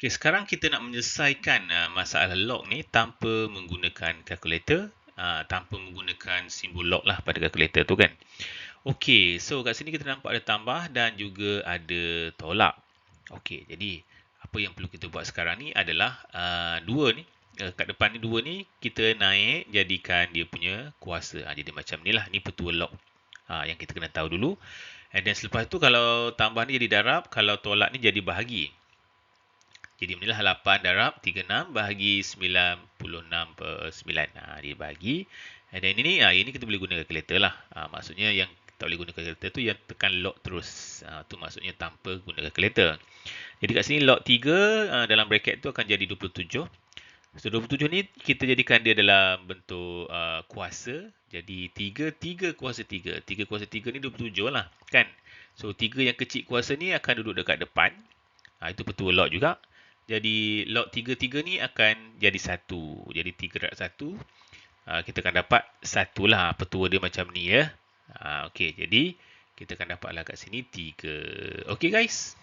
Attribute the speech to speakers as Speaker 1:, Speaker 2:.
Speaker 1: Okey, sekarang kita nak menyelesaikan uh, masalah log ni tanpa menggunakan kalkulator, uh, tanpa menggunakan simbol log lah pada kalkulator tu kan. Okey, so kat sini kita nampak ada tambah dan juga ada tolak. Okey, jadi apa yang perlu kita buat sekarang ni adalah uh, dua ni, uh, kat depan ni dua ni kita naik jadikan dia punya kuasa. Uh, jadi macam ni lah, ni petua log uh, yang kita kena tahu dulu. And then selepas tu kalau tambah ni jadi darab, kalau tolak ni jadi bahagi. Jadi inilah 8 darab 36 bahagi 96 per 9. Ha, dia bagi. Dan ini, ha, ini kita boleh guna kalkulator lah. Ha, maksudnya yang tak boleh guna kalkulator tu yang tekan log terus. Ha, tu maksudnya tanpa guna kalkulator. Jadi kat sini log 3 ha, dalam bracket tu akan jadi 27. So 27 ni kita jadikan dia dalam bentuk uh, kuasa. Jadi 3, 3 kuasa 3. 3 kuasa 3 ni 27 lah. Kan? So 3 yang kecil kuasa ni akan duduk dekat depan. Ha, itu betul log juga. Jadi log 33 ni akan jadi 1. Jadi 3 darab 1. Uh, kita akan dapat 1 lah petua dia macam ni ya. Uh, Okey, jadi kita akan dapatlah kat sini 3. Okey guys.